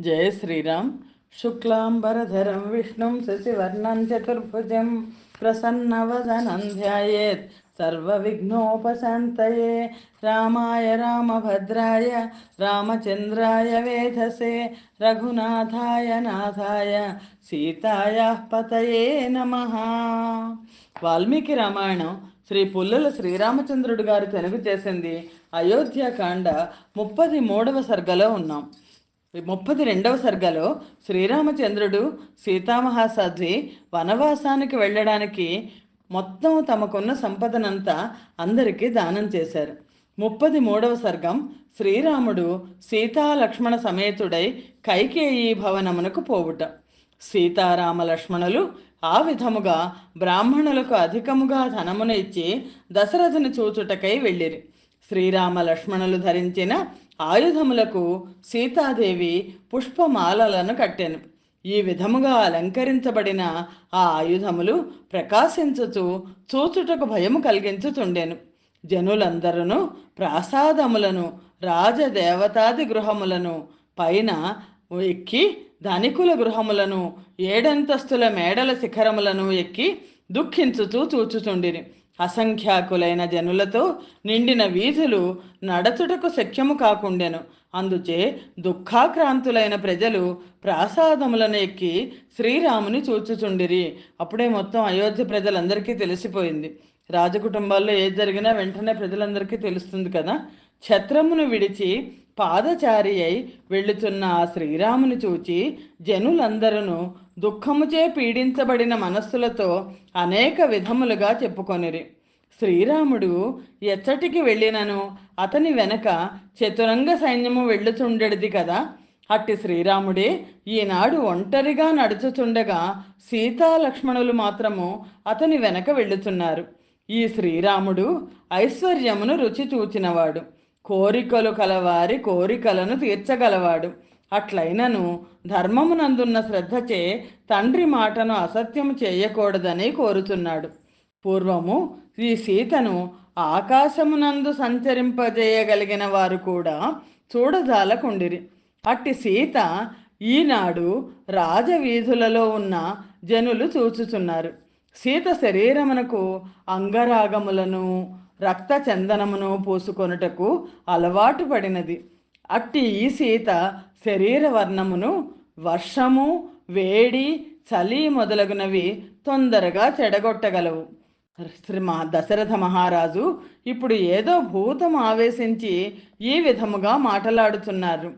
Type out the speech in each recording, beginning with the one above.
జయ శ్రీరామ్. శుక్లాంబరధరం విష్ణుం శశివర్ణం చతుర్భుజం ప్రసన్నవదనం ధ్యాయేత్ సర్వవిఘ్నోపశాంతయే. రామాయ రామభద్రాయ. రామచంద్రాయ వేధసే. రఘునాథాయ నాథాయ. సీతాయ పతయే నమ. వాల్మీకి రామాయణం శ్రీ పుల్లల శ్రీరామచంద్రుడు గారు తెలుగు చేసింది అయోధ్యకాండ ముప్పది మూడవ సర్గలో ఉన్నాం. ముప్పది రెండవ సర్గలో శ్రీరామచంద్రుడు సీతామహాసాధ్వి వనవాసానికి వెళ్ళడానికి మొత్తం తమకున్న సంపదనంతా అందరికీ దానం చేశారు. ముప్పది మూడవ సర్గం శ్రీరాముడు సీతా లక్ష్మణ సమేతుడై కైకేయీ భవనమునకు పోవుట. సీతారామ లక్ష్మణులు ఆ విధముగా బ్రాహ్మణులకు అధికముగా ధనమును ఇచ్చి దశరథుని చూచుటకై వెళ్ళిరి. శ్రీరామ లక్ష్మణులు ధరించిన ఆయుధములకు సీతాదేవి పుష్పమాలలను కట్టెను. ఈ విధముగా అలంకరించబడిన ఆ ఆయుధములు ప్రకాశించుచు చూచుటకు భయము కలిగించుచుండెను. జనులందరూ ప్రాసాదములను రాజదేవతాది గృహములను పైన ఎక్కి ధనికుల గృహములను ఏడంతస్తుల మేడల శిఖరములను ఎక్కి దుఃఖించుతూ చూచుచుండిరి. అసంఖ్యాకులైన జనులతో నిండిన వీధులు నడచుటకు శక్యము కాకుండెను. అందుచే దుఃఖాక్రాంతులైన ప్రజలు ప్రాసాదములను ఎక్కి శ్రీరాముని చూచుచుండిరి. అప్పుడే మొత్తం అయోధ్య ప్రజలందరికీ తెలిసిపోయింది. రాజకుటుంబాల్లో ఏది జరిగినా వెంటనే ప్రజలందరికీ తెలుస్తుంది కదా. ఛత్రమును విడిచి పాదచారి అయి వెళ్ళుచున్న ఆ శ్రీరాముని చూచి జనులందరూ దుఃఖముచే పీడించబడిన మనస్సులతో అనేక విధములుగా చెప్పుకొనిరి. శ్రీరాముడు ఎచ్చటికి వెళ్ళినను అతని వెనక చతురంగ సైన్యము వెళ్ళుచుండెడిది కదా. అట్టి శ్రీరాముడే ఈనాడు ఒంటరిగా నడుచుచుండగా సీతాలక్ష్మణులు మాత్రము అతని వెనక వెళ్ళుచున్నారు. ఈ శ్రీరాముడు ఐశ్వర్యమును రుచి చూచినవాడు. కోరికలు కలవారి కోరికలను తీర్చగలవాడు. అట్లయినను ధర్మమునందున్న శ్రద్ధచే తండ్రి మాటను అసత్యము చేయకూడదని కోరుతున్నాడు. పూర్వము ఈ సీతను ఆకాశమునందు సంచరింపజేయగలిగిన వారు కూడా చూడజాలకుండిరి. అట్టి సీత ఈనాడు రాజవీధులలో ఉన్న జనులు చూచుచున్నారు. సీత శరీరమునకు అంగరాగములను రక్త చందనమును పూసుకొనుటకు అలవాటు పడినది. అట్టి ఈ సీత శరీర వర్ణమును వర్షము వేడి చలి మొదలగునవి తొందరగా చెడగొట్టగలవు. శ్రీ దశరథ మహారాజు ఇప్పుడు ఏదో భూతం ఆవేశించి ఈ విధముగా మాటలాడుతున్నారు.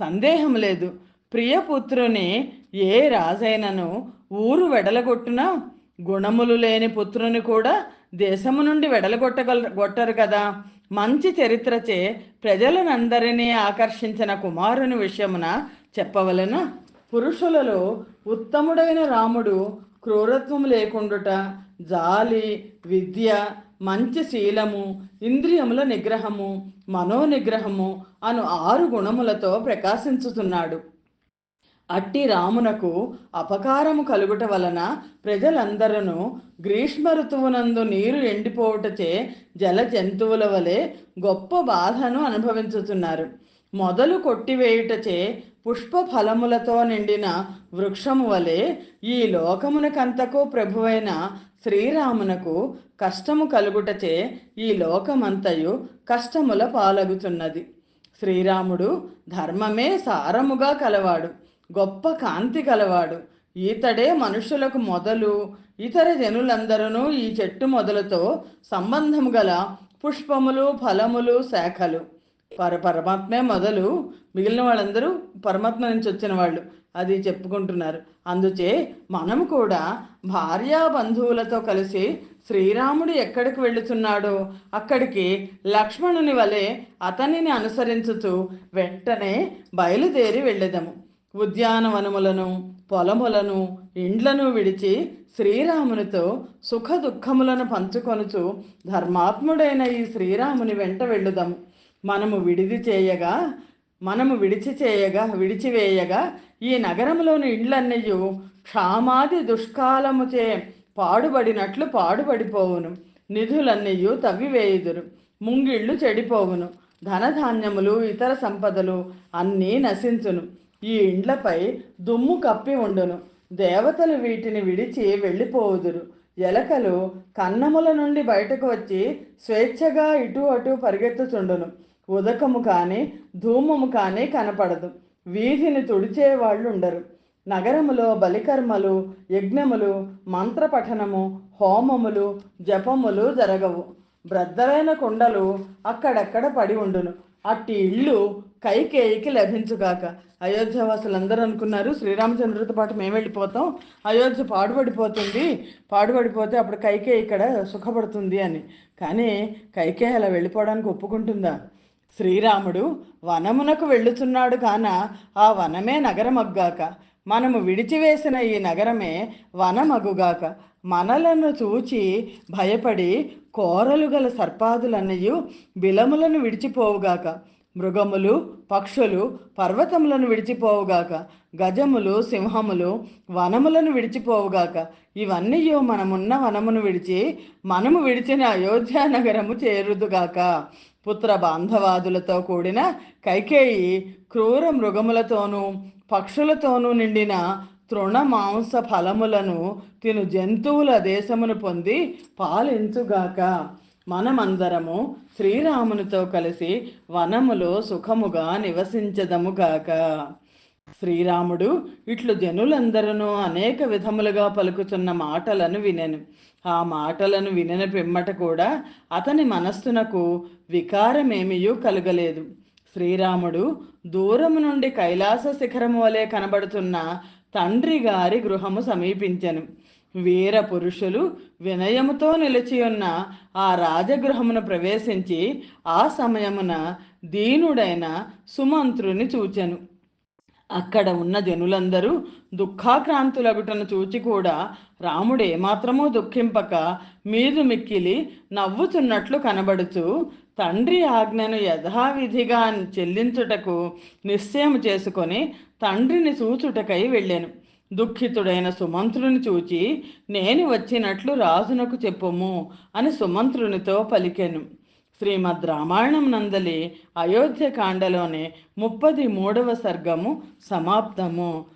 సందేహం లేదు. ప్రియపుత్రుని ఏ రాజైనను ఊరు వెడలగొట్టునా? గుణములు లేని పుత్రుని కూడా దేశము నుండి వెడలగొట్టగల గొట్టరు కదా. మంచి చరిత్రచే ప్రజలనందరినీ ఆకర్షించిన కుమారుని విషయమున చెప్పవలన? పురుషులలో ఉత్తముడైన రాముడు క్రూరత్వం లేకుండుట జాలి విద్య మంచి శీలము ఇంద్రియముల నిగ్రహము మనోనిగ్రహము అను ఆరు గుణములతో ప్రకాశించుతున్నాడు. అట్టి రామునకు అపకారము కలుగుట వలన ప్రజలందరూ గ్రీష్మ ఋతువునందు నీరు ఎండిపోవుటచే జల జంతువుల వలె గొప్ప బాధను అనుభవించుతున్నారు మొదలు కొట్టివేయుటచే పుష్ప ఫలములతో నిండిన వృక్షము వలె ఈ లోకమునకంతకు ప్రభువైన శ్రీరామునకు కష్టము కలుగుటచే ఈ లోకమంతయు కష్టముల పాలగుతున్నది. శ్రీరాముడు ధర్మమే సారముగా కలవాడు. గొప్ప కాంతి గలవాడు. ఈతడే మనుషులకు మొదలు. ఇతర జనులందరూ ఈ చెట్టు మొదలతో సంబంధము గల పుష్పములు ఫలములు శాఖలు. పర పరమాత్మే మొదలు. మిగిలిన వాళ్ళందరూ పరమాత్మ నుంచి వచ్చిన వాళ్ళు. అది చెప్పుకుంటున్నారు. అందుచే మనం కూడా భార్యా బంధువులతో కలిసి శ్రీరాముడు ఎక్కడికి వెళుతున్నాడో అక్కడికి లక్ష్మణుని వలె అతనిని అనుసరించుతూ వెంటనే బయలుదేరి వెళ్ళేదము. ఉద్యానవనములను పొలములను ఇండ్లను విడిచి శ్రీరామునితో సుఖ దుఃఖములను పంచుకొనుచు ధర్మాత్ముడైన ఈ శ్రీరాముని వెంట వెళ్ళుదాం. మనము విడిది చేయగా మనము విడిచి చేయగా విడిచివేయగా ఈ నగరంలోని ఇండ్లన్నయ్యు క్షామాది దుష్కాలముచే పాడుబడినట్లు పాడుబడిపోవును. నిధులన్నయ్యు తవ్వివేయుదురు. ముంగిళ్ళు చెడిపోవును. ధనధాన్యములు ఇతర సంపదలు అన్నీ నశించును. ఈ ఇండ్లపై దుమ్ము కప్పి ఉండును. దేవతలు వీటిని విడిచి వెళ్ళిపోవుదురు. ఎలకలు కన్నముల నుండి బయటకు వచ్చి స్వేచ్ఛగా ఇటు అటు పరిగెత్తుచుండును ఉదకము కానీ ధూమము కానీ కనపడదు. వీధిని తుడిచే వాళ్ళు ఉండరు. నగరములో బలికర్మలు యజ్ఞములు మంత్రపఠనము హోమములు జపములు జరగవు. బ్రద్దలైన కుండలు అక్కడక్కడ పడి ఉండును. అట్టి ఇల్లు కైకేయికి లభించుగాక. అయోధ్యవాసులందరూ అనుకున్నారు శ్రీరామచంద్రుడితో పాటు మేము వెళ్ళిపోతాం. అయోధ్య పాడుపడిపోతుంది పాడుపడిపోతే అప్పుడు కైకేయి ఇక్కడ సుఖపడుతుంది అని. కానీ కైకేయి అలా వెళ్ళిపోవడానికి ఒప్పుకుంటుందా? శ్రీరాముడు వనమునకు వెళ్ళుచున్నాడు కాన ఆ వనమే నగరమగ్గాక. మనము విడిచివేసిన ఈ నగరమే వనమగుగాక. మనలను చూచి భయపడి కోరలు గల సర్పాదులన్నయు బిలములను విడిచిపోవుగాక. మృగములు పక్షులు పర్వతములను విడిచిపోవుగాక గజములు సింహములు వనములను విడిచిపోవుగాక ఇవన్నీ మనమున్న వనమును విడిచి మనము విడిచిన అయోధ్య నగరము చేరుదుగాక. పుత్ర బాంధవాదులతో కూడిన కైకేయి క్రూర మృగములతోనూ పక్షులతోనూ నిండిన తృణ మాంస ఫలములను తిను జంతువుల దేశమును పొంది పాలించుగాక. మనమందరము శ్రీరామునితో కలిసి వనములో సుఖముగా నివసించదముగాక శ్రీరాముడు ఇట్లు జనులందరూ అనేక విధములుగా పలుకుతున్న మాటలను వినెను. ఆ మాటలను వినిన పిమ్మట కూడా అతని మనస్సునకు వికారమేమియూ కలగలేదు. శ్రీరాముడు దూరము నుండి కైలాస శిఖరము వలె కనబడుతున్న తండ్రి గారి గృహము సమీపించెను. వీర పురుషులు వినయముతో నిలిచి ఉన్న ఆ రాజగృహమును ప్రవేశించి ఆ సమయమున దీనుడైన సుమంత్రుని చూచెను. అక్కడ ఉన్న జనులందరూ దుఃఖాక్రాంతులగుటను చూచి కూడా రాముడు ఏమాత్రమూ దుఃఖింపక మీదు మిక్కిలి నవ్వుతున్నట్లు కనబడుచు తండ్రి ఆజ్ఞను యథావిధిగా చెల్లించుటకు నిశ్చయం చేసుకొని తండ్రిని చూచుటకై వెళ్ళాను. దుఃఖితుడైన సుమంత్రుని చూచి నేను వచ్చినట్లు రాజునకు చెప్పుము అని సుమంత్రునితో పలికెను. శ్రీమద్ రామాయణం నందలి అయోధ్యకాండలోని ముప్పది మూడవ సర్గము సమాప్తము.